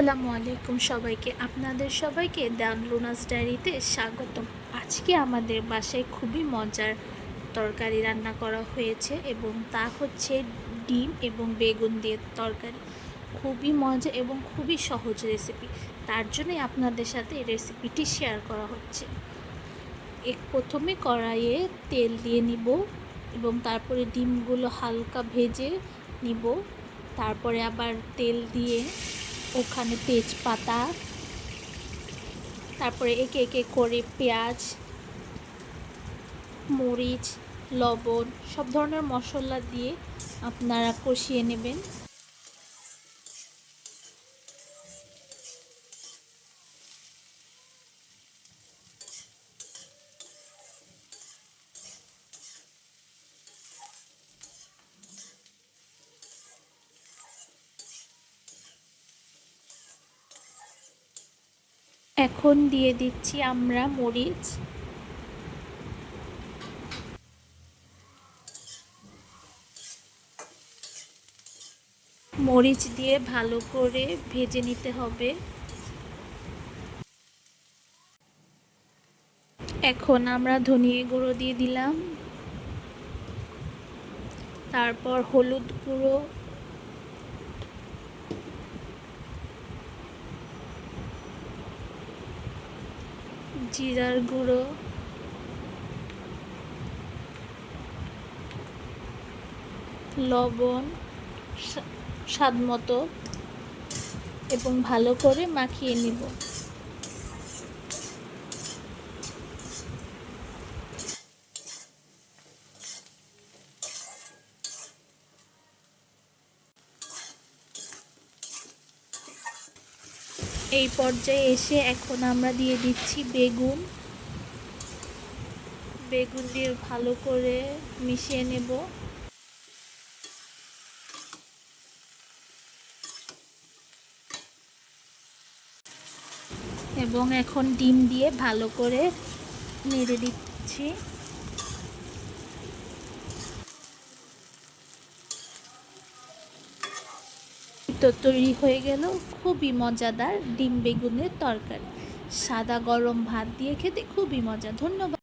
আসসালামু আলাইকুম সবাইকে। আপনাদের সবাইকে দ্য লুনাস ডায়েরিতে স্বাগতম। আজকে আমাদের বাসায় খুবই মজার তরকারি রান্না করা হয়েছে এবং তা হচ্ছে ডিম এবং বেগুন দিয়ে তরকারি। খুবই মজা এবং খুবই সহজ রেসিপি। তার জন্যই আপনাদের সাথে এই রেসিপিটি শেয়ার করা হচ্ছে। এক প্রথমে কড়াইয়ে তেল দিয়ে নিব এবং তারপরে ডিমগুলো হালকা ভেজে নিব। তারপরে আবার তেল দিয়ে ওখানে তেজপাতা, তারপরে একে একে করে পেঁয়াজ, মরিচ, লবণ, সব ধরনের মশলা দিয়ে আপনারা কষিয়ে নেবেন। এখন দিয়ে দিচ্ছি আমরা মরিচ। মরিচ দিয়ে ভালো করে ভেজে নিতে হবে। এখন আমরা ধনিয়া গুঁড়ো দিয়ে দিলাম। তারপর হলুদ গুঁড়ো জিরার গুঁড়ো। লবণ স্বাদ মতো। এবং ভালো করে মাখিয়ে নিব। এই পর্যায়ে এসে এখন আমরা দিয়ে দিচ্ছি বেগুন। বেগুন দিয়ে ভালো করে মিশিয়ে নেব। এবং এখন ডিম দিয়ে ভালো করে নেড়ে দিচ্ছি। তো তৈরি হয়ে গেল খুবই মজাদার ডিম বেগুনের তরকারি। সাদা গরম ভাত দিয়ে খেতে খুবই মজা। ধন্যবাদ।